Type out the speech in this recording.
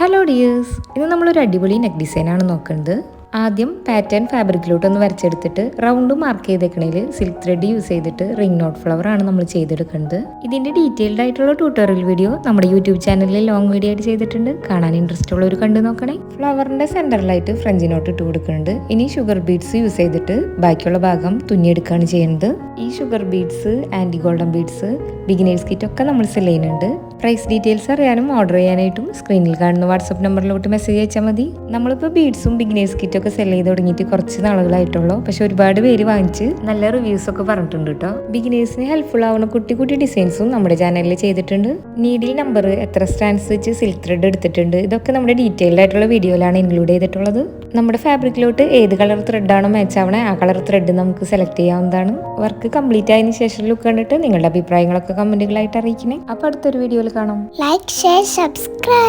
Hello dears ഇന്ന് നമ്മളൊരു അടിപൊളി നെക്ക് ഡിസൈനാണ് നോക്കുന്നത്. ആദ്യം പാറ്റേൺ ഫാബ്രിക്കിലോട്ടൊന്ന് വരച്ചെടുത്തിട്ട് റൗണ്ട് മാർക്ക് ചെയ്തേക്കണേൽ സിൽക്ക് ത്രെഡ് യൂസ് ചെയ്തിട്ട് റിംഗ് നോട്ട് ഫ്ലവർ ആണ് നമ്മൾ ചെയ്തെടുക്കുന്നത്. ഇതിന്റെ ഡീറ്റെയിൽഡ് ആയിട്ടുള്ള ട്യൂട്ടോറിയൽ വീഡിയോ നമ്മുടെ യൂട്യൂബ് ചാനലിൽ ലോങ് വീഡിയോ ആയിട്ട് ചെയ്തിട്ടുണ്ട്. കാണാൻ ഇൻട്രസ്റ്റ് ഉള്ളവർ കണ്ടു നോക്കണേ. ഫ്ലവറിന്റെ സെന്ററിലായിട്ട് ഫ്രഞ്ച് നോട്ട് ഇട്ട് കൊടുക്കുന്നുണ്ട്. ഇനി ഷുഗർ ബീഡ്സ് യൂസ് ചെയ്തിട്ട് ബാക്കിയുള്ള ഭാഗം തുന്നിയെടുക്കുകയാണ് ചെയ്യുന്നത്. ഈ ഷുഗർ ബീഡ്സ് ആന്റി ഗോൾഡൻ ബീഡ്സ് ബിഗിനേഴ്സ് കിറ്റ് ഒക്കെ നമ്മൾ സെൽ ചെയ്യുന്നുണ്ട്. പ്രൈസ് ഡീറ്റെയിൽസ് അറിയാനും ഓർഡർ ചെയ്യാനായിട്ടും സ്ക്രീനിൽ കാണുന്ന വാട്സപ്പ് നമ്പറിലോട്ട് മെസ്സേജ് അയച്ചാൽ മതി. നമ്മളിപ്പോൾ ബീഡ്സും ബിഗിനേഴ്സ് കിറ്റൊക്കെ സെൽ ചെയ്ത് തുടങ്ങിയിട്ട് കുറച്ച് നാളുകളായിട്ടുള്ളൂ. പക്ഷെ ഒരുപാട് പേര് വാങ്ങിച്ച് നല്ല റിവ്യൂസ് ഒക്കെ പറഞ്ഞിട്ടുണ്ട് കേട്ടോ ബിഗിനേഴ്സിന് ഹെൽപ്ഫുൾ ആവുന്ന കുട്ടി കുട്ടി ഡിസൈൻസും നമ്മുടെ ചാനലിൽ ചെയ്തിട്ടുണ്ട്. നീഡിൽ നമ്പർ എത്ര സ്റ്റാൻഡ്സ് വെച്ച് സിൽക്ക് ത്രെഡ് എടുത്തിട്ടുണ്ട്. ഇതൊക്കെ നമ്മുടെ ഡീറ്റെയിൽഡ് ആയിട്ടുള്ള വീഡിയോയിലാണ് ഇൻക്ലൂഡ് ചെയ്തിട്ടുള്ളത്. നമ്മുടെ ഫാബ്രിക്കിലോട്ട് ഏത് കളർ ത്രെഡാണോ മാച്ച് ആവണേ ആ കളർ ത്രെഡ് നമുക്ക് സെലക്ട് ചെയ്യാവുന്നതാണ്. വർക്ക് കംപ്ലീറ്റ് ആയതിനു ശേഷം ലുക്ക് കണ്ടിട്ട് നിങ്ങളുടെ അഭിപ്രായങ്ങളൊക്കെ കമന്റുകളായിട്ട് അറിയിക്കണേ. അപ്പോൾ അടുത്തൊരു വീഡിയോയിൽ കാണാം. Like share subscribe.